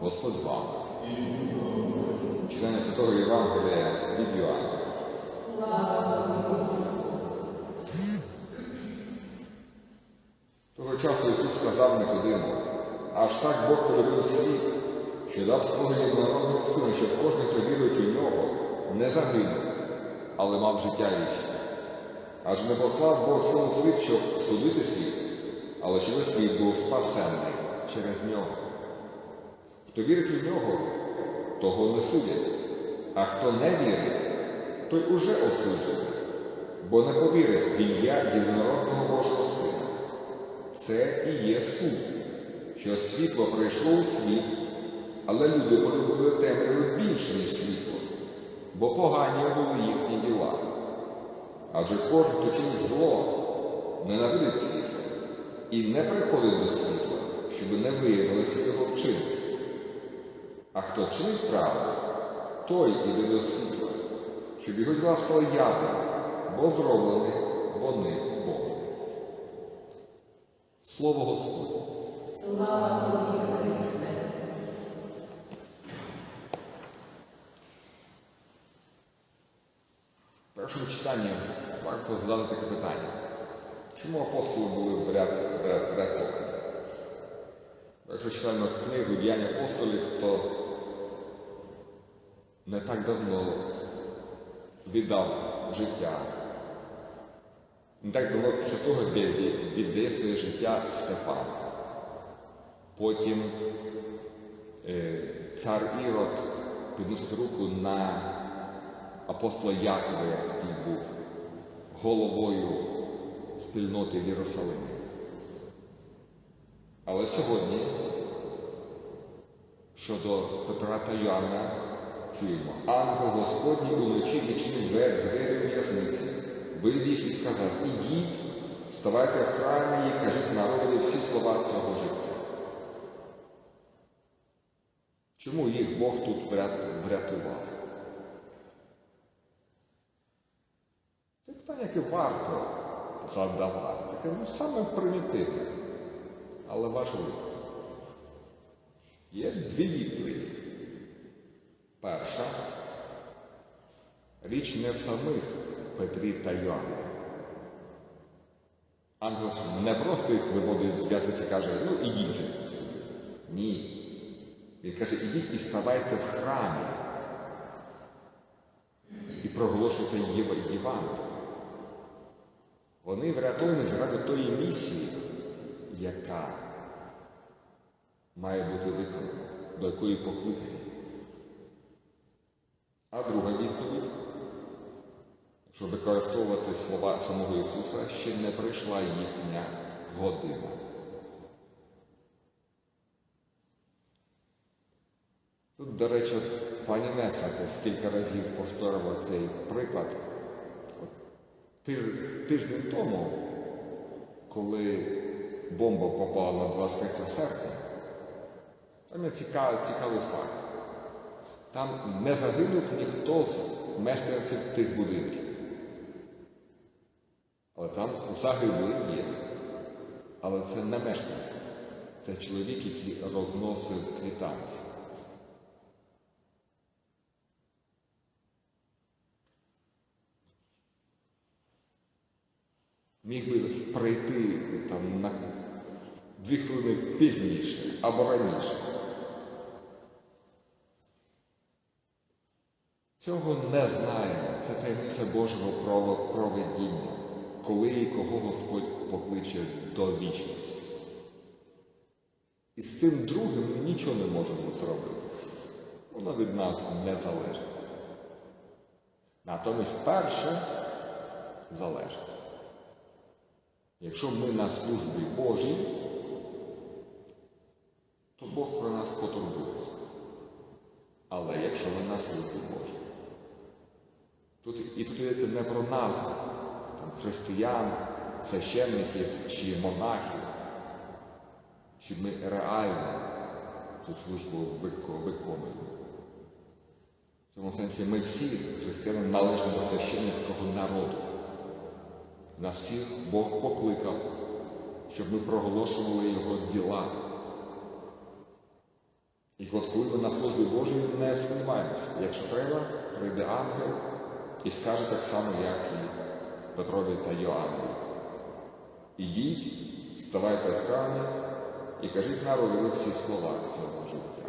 Господь з вами. Читання Святого Євангелія від Йоанна. Того часу Ісус сказав Никодиму, аж так Бог полюбив світ, що дав свого єдинородного сина, щоб кожен, хто вірує у нього, не загинув, але мав життя вічне. Аж не послав Бог сину світ, щоб судити світ, але щоб світ був спасенний через нього. Хто вірить у нього, того не судять, а хто не вірить, той уже осуджений, бо не повірив в ім'я єдинородного Божого Сина. Це і є суд, що світло прийшло у світ, але люди полюбили темряву більше, ніж світло, бо погані були їхні діла. Адже кожен, хто чинить зло, ненавидить світло і не приходить до світла, щоб не виявилися його вчинки. А хто чинить правду, той іде до світла, щоб його діла стали явними, бо зроблені вони в Богу. Слово Господне. В першому читанні варто задати таке питання. Чому апостоли були вряд- вряд- врятовані? Якщо книгу діянь апостолів, то не так давно віддав життя. Не так давно після того віддає своє життя Степан. Потім е, цар Ірод підносить руку на апостола Якова, який був головою спільноти в Єрусалимі. Але сьогодні щодо Петра та Йоанна чуємо, ангел Господній уночі відчинив двері в'язниці, вивів і сказав, ідіть, ставайте в храмі і кажіть народові всі слова цього життя. Чому їх Бог тут врятував? Це питання, яке варто задавати. Таке ну, саме примітивне, але важливе. Є дві відповіді. Перша річ не в самих Петрі та Йоанні. Ангел не просто їх виводить з в'язниці і каже, ну ідіть. Ні. Він каже, ідіть і ставайте в храмі і проголошуйте Єва- Євангеліє. Вони врятовані заради тої місії, яка має бути виконана, до якої покликані. А друга відповідь, щоб використовувати слова самого Ісуса, ще не прийшла їхня година. Тут, до речі, пані Неса кілька разів повторила цей приклад. Тиждень тому, коли бомба попала на 23 серпня, там є цікавий, факт. Там не загинув ніхто з мешканців тих будинків. Але там загиблі є. Але це не мешканці. Це чоловік, який розносив квітанці. Міг би прийти там на дві хвилини пізніше або раніше. Цього не знаємо. Це таємниця Божого проведіння, коли і кого Господь покличе до вічності. І з цим другим ми нічого не можемо зробити. Воно від нас не залежить. Натомість перше залежить. Якщо ми на службі Божій, то Бог про нас потурбується. Але якщо ми на службі Божій, тут, і тут йдеться не про нас, там, християн, священників чи монахів, чи ми реально цю службу виконуємо. В цьому сенсі ми всі християни належимо до священницького народу. Нас всіх Бог покликав, щоб ми проголошували Його діла. І от коли ви на службі Божій не сумніваємося, якщо треба, прийде ангел і скаже так само, як і Петрові та Йоаннові. Ідіть, ставайте в храмі і кажіть народу всі слова цього життя.